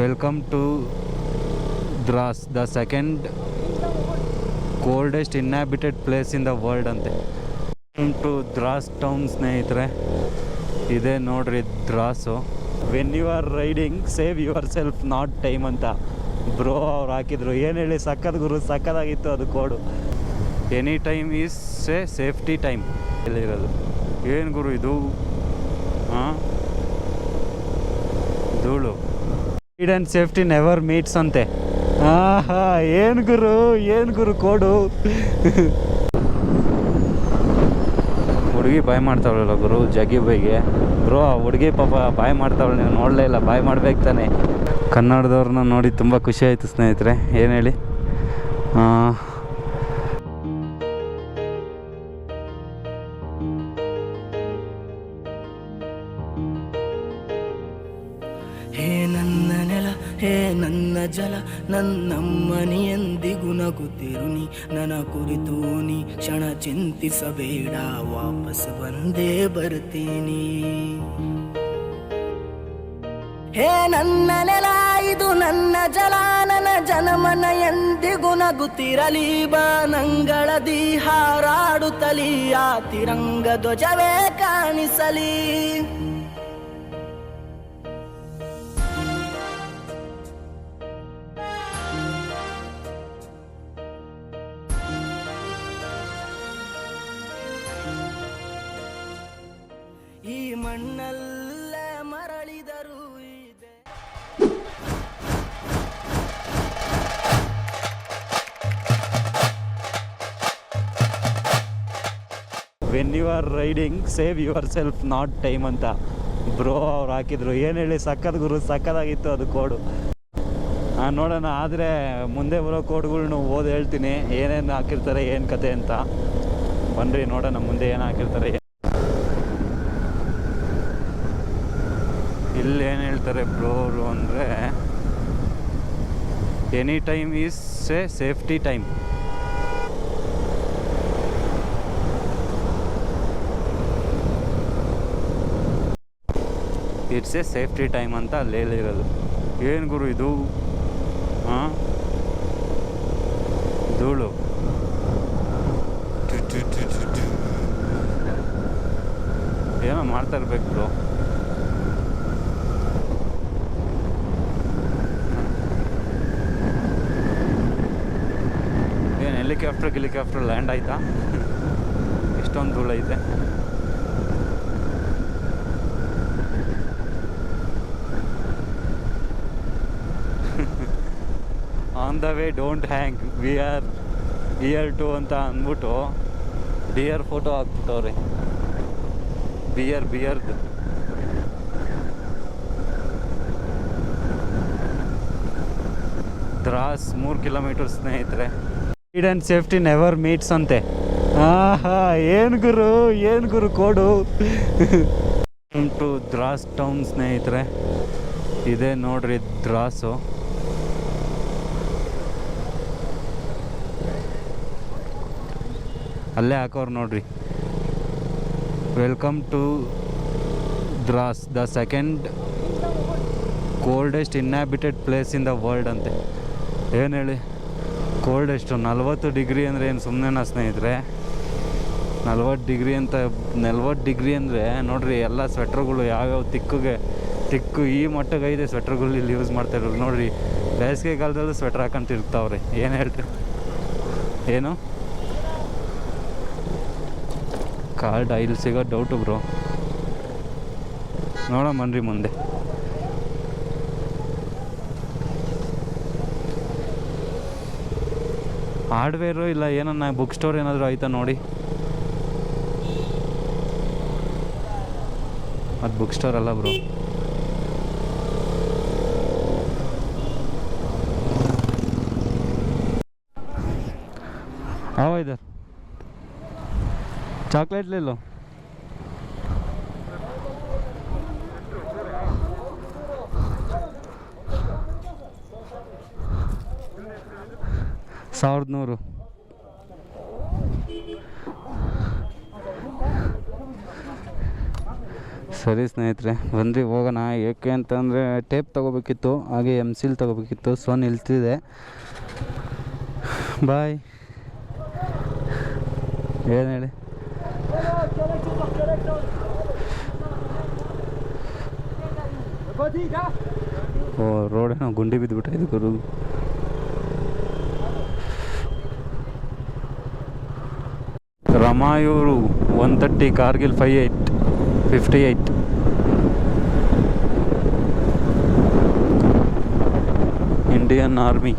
Welcome to Drass the second coldest inhabited place in the world ಅಂತೆ to Dras town ಸ್ನೇಹಿತರೆ. ಇದೇ ನೋಡ್ರಿ Drass when you are riding save yourself not time ಅಂತ. Bro ಅವ್ರು ಹಾಕಿದ್ರು. ಏನು ಹೇಳಿ ಸಕ್ಕತ್ ಗುರು ಸಕ್ಕತ್ತಾಗಿತ್ತು ಅದು ಕೋಡು. Any time is a safety time ಇಲ್ಲಿರೋದು ಏನು ಗುರು ಇದು? ಹಾಂ? ಧೂಳು. Speed and safety never meets ಅಂತೆ. ಆಹಾ, ಏನು ಗುರು ಏನು ಗುರು ಕೊಡು. ಹುಡುಗಿ ಬಾಯ್ ಮಾಡ್ತಾವಳಲ್ಲ ಗುರು, ಜಗ್ಗಿ ಬೈಗೆ. ಬ್ರೋ ಆ ಹುಡುಗಿ ಪಾಪ ಬಾಯ್ ಮಾಡ್ತಾವಳೆ ನೀವು ನೋಡಲೇ ಇಲ್ಲ, ಬಾಯ್ ಮಾಡ್ಬೇಕು ತಾನೆ. ಕನ್ನಡದವ್ರನ್ನ ನೋಡಿ ತುಂಬ ಖುಷಿ ಆಯಿತು ಸ್ನೇಹಿತರೆ, ಏನು ಹೇಳಿ? ಹೇ ನನ್ನ ಜಲ ನನ್ನಮ್ಮನಿ ಎಂದಿಗೂ ನಗುತ್ತಿರು ನೀ. ನನ್ನ ಕುರಿತು ನೀ ಕ್ಷಣ ಚಿಂತಿಸಬೇಡ, ವಾಪಸ್ ಬಂದೇ ಬರ್ತೀನಿ. ಹೇ ನನ್ನ ನೆಲ, ಇದು ನನ್ನ ಜಲ, ನನ್ನ ಜನಮನ ಎಂದಿಗೂ ನಗುತ್ತಿರಲಿ. ಬಾನಂಗಳದಿ ಹಾರಾಡುತ್ತಲಿ, ಆ ತಿರಂಗ ಧ್ವಜವೇ ಕಾಣಿಸಲಿ. ಈ ಮಣ್ಣಲ್ಲೇ ಮರಳಿದರು ಇದೆ. When you are riding save yourself not time ಅಂತ. ಬ್ರೋ ಅವ್ರು ಹಾಕಿದ್ರು. ಏನು ಹೇಳಿ? ಸಕ್ಕತ್ ಗುರು ಸಕ್ಕತ್ತಾಗಿತ್ತು ಅದು ಕೋಡು ನೋಡೋಣ. ಆದರೆ ಮುಂದೆ ಬರೋ ಕೋಡ್ಗಳ್ನು ಓದಿ ಹೇಳ್ತೀನಿ. ಏನೇನು ಹಾಕಿರ್ತಾರೆ, ಏನು ಕತೆ ಅಂತ. ಬನ್ರಿ, ನೋಡೋಣ ಮುಂದೆ ಏನು ಹಾಕಿರ್ತಾರೆ ಇಲ್ಲಿ ಏನು ಹೇಳ್ತಾರೆ ಬ್ರೋ ಅವರು ಅಂದರೆ any time is a safety time it's a safety time ಅಂತ ಅಲ್ಲಿ ಹೇಳಿರೋದು ಏನು ಗುರು ಇದು? ಹಾಂ ಧೂಳು. ಏನೋ ಮಾಡ್ತಾ ಇರ್ಬೇಕು ಬ್ರೋ ಏನು ಹೆಲಿಕಾಪ್ಟರ್ ಗಿಲಿಕಾಪ್ಟರ್ ಲ್ಯಾಂಡ್ ಆಯ್ತಾ? ಎಷ್ಟೊಂದು ಧೂಳು ಐತೆ. On the way don't hang we are here to ಅಂತ ಅಂದ್ಬಿಟ್ಟು ಬಿಯರ್ ಫೋಟೋ ಹಾಕ್ಬಿಟ್ಟವ್ರಿ. ಬಿಯರ್ ಬಿಯರ್ದು ದ್ರಾಸ್ ಮೂರು ಕಿಲೋಮೀಟರ್ ಸ್ನೇಹಿತರೆ. Speed and safety never meets ಅಂತೆ. ಆಹಾ, ಏನು ಗುರು ಏನು ಗುರು ಕೋಡು. ಟು ದ್ರಾಸ್ ಟೌನ್ ಸ್ನೇಹಿತರೆ, ಇದೇ ನೋಡ್ರಿ ದ್ರಾಸು. ಅಲ್ಲೇ ಹಾಕೋರು ನೋಡ್ರಿ. Welcome to Drass the second coldest inhabited place in the world ಅಂತೆ. ಏನು ಹೇಳಿ? ಕೋಲ್ಡೆಸ್ಟು ನಲ್ವತ್ತು ಡಿಗ್ರಿ ಅಂದರೆ ಏನು ಸುಮ್ಮನೆನಾ ಸ್ನೇಹಿತರೆ? ನಲ್ವತ್ತು ಡಿಗ್ರಿ ಅಂತ, ನಲ್ವತ್ತು ಡಿಗ್ರಿ ಅಂದರೆ ನೋಡಿರಿ ಎಲ್ಲ ಸ್ವೆಟ್ರ್ಗಳು ಯಾವ್ಯಾವ ತಿಕ್ಕುಗೆ, ತಿಕ್ಕು ಈ ಮಟ್ಟಗೈದೆ ಸ್ವೆಟ್ರ್ಗಳು ಇಲ್ಲಿ ಯೂಸ್ ಮಾಡ್ತಾ ನೋಡಿರಿ, ಬೇಸಿಗೆ ಕಾಲದಲ್ಲೂ ಸ್ವೆಟ್ರ್ ಹಾಕೊಂಡು ತಿರ್ಗ್ತಾವ್ರೆ ಏನು ಹೇಳ್ರಿ? ಏನು? ಕಾರ್ಡ್ ಇಲ್ಲಿ ಸಿಗೋ ಡೌಟು ಬ್ರೋ ನೋಡೋಣ ಮನ್ರಿ ಮುಂದೆ. ಹಾರ್ಡ್ವೇರು ಇಲ್ಲ ಏನನ್ನ ಬುಕ್ ಸ್ಟೋರ್ ಏನಾದರೂ ಆಯ್ತಾ ನೋಡಿ. ಅದು ಬುಕ್ ಸ್ಟೋರ್ ಅಲ್ಲ ಬ್ರೋ ಹಾವ ಇದರ್ ಚಾಕ್ಲೇಟ್ಲಿಲ್ಲೋ ಸಾವಿರದ ನೂರು. ಸರಿ ಸ್ನೇಹಿತರೆ, ಬಂದ್ರಿ, ಹೋಗೋಣ. ಏಕೆ ಅಂತಂದರೆ ಟೇಪ್ ತೊಗೋಬೇಕಿತ್ತು, ಹಾಗೆ ಎಂ ಸಿಲ್ ತೊಗೋಬೇಕಿತ್ತು. ಸೊ ನಿಲ್ತಿದೆ ಬಾಯ್ ಏನು ಹೇಳಿ? ಓ ರೋಡೇನೋ ಗುಂಡಿ ಬಿದ್ದುಬಿಟ್ಟೈತೆ ಗುರು. ರಮಾಯೂರು one thirty Kargil five eight fifty eight Indian army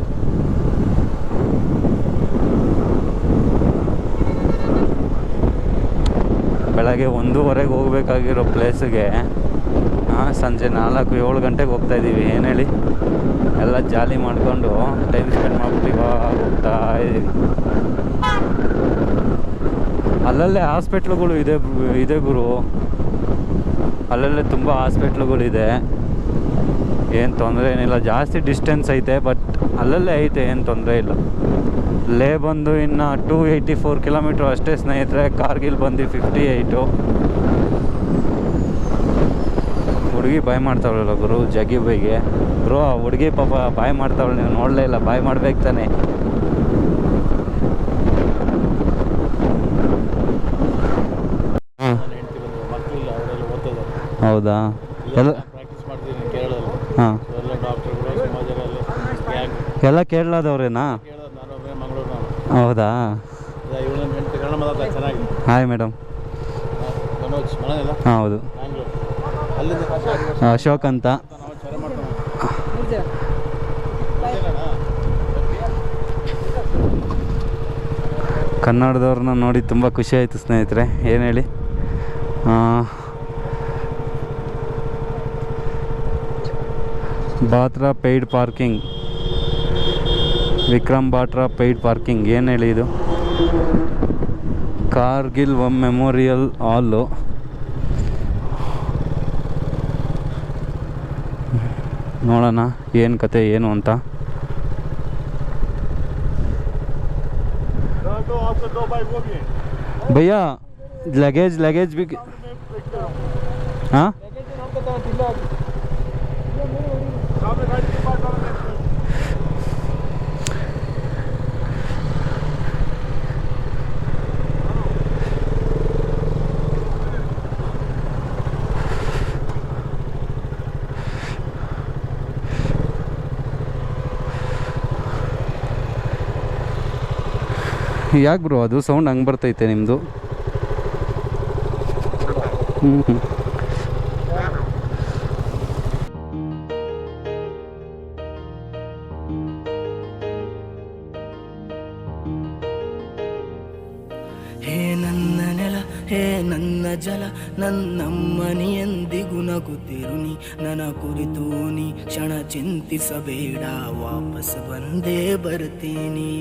ಬೆಳಗ್ಗೆ ಒಂದೂವರೆಗೆ ಹೋಗ್ಬೇಕಾಗಿರೋ ಪ್ಲೇಸಿಗೆ ಸಂಜೆ ನಾಲ್ಕು ಏಳು ಗಂಟೆಗೆ ಹೋಗ್ತಾ ಇದ್ದೀವಿ ಏನು ಹೇಳಿ? ಎಲ್ಲ ಜಾಲಿ ಮಾಡಿಕೊಂಡು ಟೈಮ್ ಸ್ಪೆಂಡ್ ಮಾಡ್ಬಿಟ್ಟು ಇವಾಗ ಹೋಗ್ತಾ ಇದ್ದೀವಿ ಅಲ್ಲಲ್ಲೇ ಹಾಸ್ಪಿಟ್ಲುಗಳು ಇದೆ ಇದೆ ಗುರು. ಅಲ್ಲಲ್ಲೇ ತುಂಬ ಹಾಸ್ಪಿಟ್ಲುಗಳಿದೆ. ಏನು ತೊಂದರೆ ಏನಿಲ್ಲ. ಜಾಸ್ತಿ ಡಿಸ್ಟೆನ್ಸ್ ಐತೆ ಬಟ್ ಅಲ್ಲಲ್ಲೇ ಐತೆ, ಏನು ತೊಂದರೆ ಇಲ್ಲ. ಲೇ ಬಂದು ಇನ್ನು ಟೂ ಏಯ್ಟಿ ಫೋರ್ ಕಿಲೋಮೀಟ್ರ್ ಅಷ್ಟೇ ಸ್ನೇಹಿತರೆ, ಕಾರ್ಗಿಲ್ ಬಂದು ಫಿಫ್ಟಿ ಏಯ್ಟು ಹುಡುಗಿ ಬಾಯ್ ಮಾಡ್ತಾವಳಲ್ಲ ಗುರು, ಜಗ್ಗಿ ಬೈಗೆ. ಬ್ರೋ ಹುಡುಗಿ ಪಾಪ ಬಾಯ್ ಮಾಡ್ತಾವಳು ನೀವು ನೋಡಲೇ ಇಲ್ಲ ಬಾಯ್ ಮಾಡ್ಬೇಕು ತಾನೆ ಹಾಂ ನನ್ನ ಹೆಂಡತಿ ಬಂದು ಮಕ್ಕಳಿಲ್ಲ ಅವರೆಲ್ಲ ಓದ್ತಿದ್ದಾರೆ ಹೌದಾ? ಎಲ್ಲ ಪ್ರಾಕ್ಟೀಸ್ ಮಾಡ್ತಿದ್ದೀನಿ ಕೇರಳದಲ್ಲಿ. ಹಾಂ. ಎಲ್ಲ ಡಾಕ್ಟರ್ಗಳು ಕೇರಳದವ್ರೇನಾ? ಕೇಳೋದು ನಾನು ಒಬ್ಬನೇ ಮಂಗಳೂರು ನಾನು. ಹೌದಾ? ಇವಳು ನನ್ನ ಹೆಂಡತಿ ಕನ್ನಡ ಮಾತಾಡ್ತಾ ಚೆನ್ನಾಗಿದೆ ಹಾಯ್ ಮೇಡಮ್. ಮನೋಜ್ ಮನೋಜಲ್ಲ ಹಾಂ ಹೌದು. ಬ್ಯಾಂಗ್ಳೂರು ಅಲ್ಲಿಂದ ಅಶೋಕ್ ಅಂತ. ನಾವು ಚರ ಮಾಡ್ತಾನೆ ಕನ್ನಡದವ್ರನ್ನ ನೋಡಿ ತುಂಬ ಖುಷಿ ಆಯಿತು ಸ್ನೇಹಿತರೆ. ಏನು ಹೇಳಿ? ಆ, Batra paid parking. Vikram Batra paid parking. ಏನು ಹೇಳಿ ಇದು? ಕಾರ್ಗಿಲ್ ಮೆಮೋರಿಯಲ್ ಹಾಲು. ನೋಡೋಣ ಏನು ಕತೆ ಏನು ಅಂತ. ಭಯ್ಯ ಲಗೇಜ್ ಲಗೇಜ್ ಬಿ ಹಾಂ ಯಾಕೆ ಬ್ರೋ ಅದು ಸೌಂಡ್ ಹಂಗೆ ಬರ್ತೈತೆ ನಿಮ್ಮದು ಹೇ ನನ್ನ ನೆಲ, ಹೇ ನನ್ನ ಜಲ, ನನ್ನಮ್ಮನಿ ಎಂದಿಗೂ ನಗುತ್ತಿರುನಿ ನನ್ನ ಕುರಿತು ನೀ ಕ್ಷಣ ಚಿಂತಿಸಬೇಡ, ವಾಪಸ್ ಬಂದೇ ಬರ್ತೀನಿ.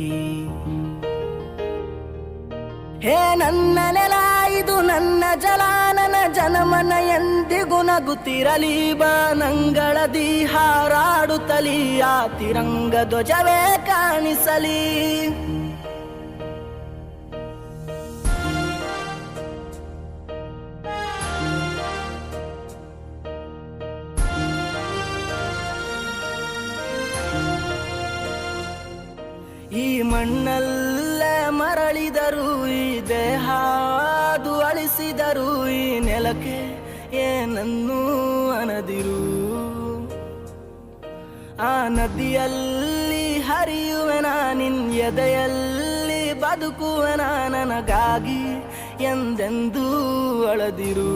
ಹೇ ನನ್ನ ನೆಲ, ಇದು ನನ್ನ ಜಲ, ನನ್ನ ಜನಮನ ಎಂದಿಗೂ ನಗುತ್ತಿರಲಿ. ಬಾನಂಗಳದಿ ಹಾರಾಡುತ್ತಲಿ ಆ ತಿರಂಗ ಧ್ವಜವೇ ಕಾಣಿಸಲಿ. ಈ ಮಣ್ಣಲ್ಲೇ ಮರಳಿದರು ಈ ದೇಹ ಅದು ಅಳಿಸಿದರು ಈ ನೆಲಕ್ಕೆ ಏನನ್ನೂ ಅನದಿರು. ಆ ನದಿಯಲ್ಲಿ ಹರಿಯುವೆನ ನಿನ್ ಎದೆಯಲ್ಲಿ ಬದುಕುವೆನ ನನಗಾಗಿ ಎಂದೆಂದೂ ಅಳದಿರು.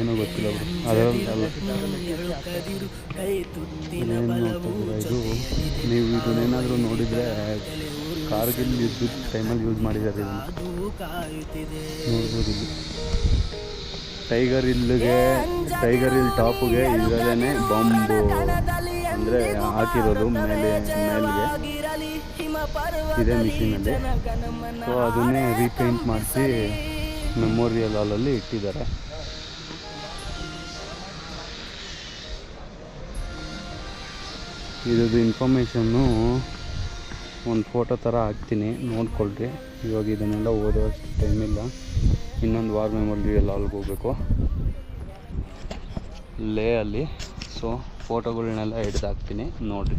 ಏನು ಗೊತ್ತಿಲ್ಲ ಇದು ನೀವು ಇದನ್ನೇನಾದರೂ ನೋಡಿದರೆ ಕಾರ್ಗಿಲ್ ಯುದ್ಧದ ಟೈಮಲ್ಲಿ ಯೂಸ್ ಮಾಡಿದ್ದಾರೆ ನೋಡ್ಬೋದು ಇಲ್ಲಿ. ಟೈಗರ್ ಇಲ್ಲಿಗೆ ಟೈಗರ್ ಹಿಲ್ ಟಾಪ್ಗೆ ಇದರಲ್ಲೇ ಬಾಂಬು ಅಂದರೆ ಹಾಕಿರೋದು ಮೇಲೆ, ಮೇಲ್ಗೆ. ಇದೇ ಮಿಷಿನಲ್ಲಿ. ಸೊ ಅದನ್ನೇ ರೀಪೇಂಟ್ ಮಾಡಿಸಿ ಮೆಮೋರಿಯಲ್ ಹಾಲಲ್ಲಿ ಇಟ್ಟಿದ್ದಾರೆ. ಇದ್ರದ್ದು ಇನ್ಫಾರ್ಮೇಷನ್ನು ಒಂದು ಫೋಟೋ ಥರ ಹಾಕ್ತೀನಿ, ನೋಡ್ಕೊಳ್ರಿ. ಇವಾಗ ಇದನ್ನೆಲ್ಲ ಓದೋಷ್ಟು ಟೈಮ್ ಇಲ್ಲ. ಇನ್ನೊಂದು ವಾರ್ ಮೆಮೊರಿಯಲ್ ಅಲ್ಲಿಗೆ ಹೋಗ್ಬೇಕು. ಲೇ ಅಲ್ಲಿ. ಸೊ ಫೋಟೋಗಳನ್ನೆಲ್ಲ ಹಿಡ್ದು ಹಾಕ್ತೀನಿ, ನೋಡಿರಿ.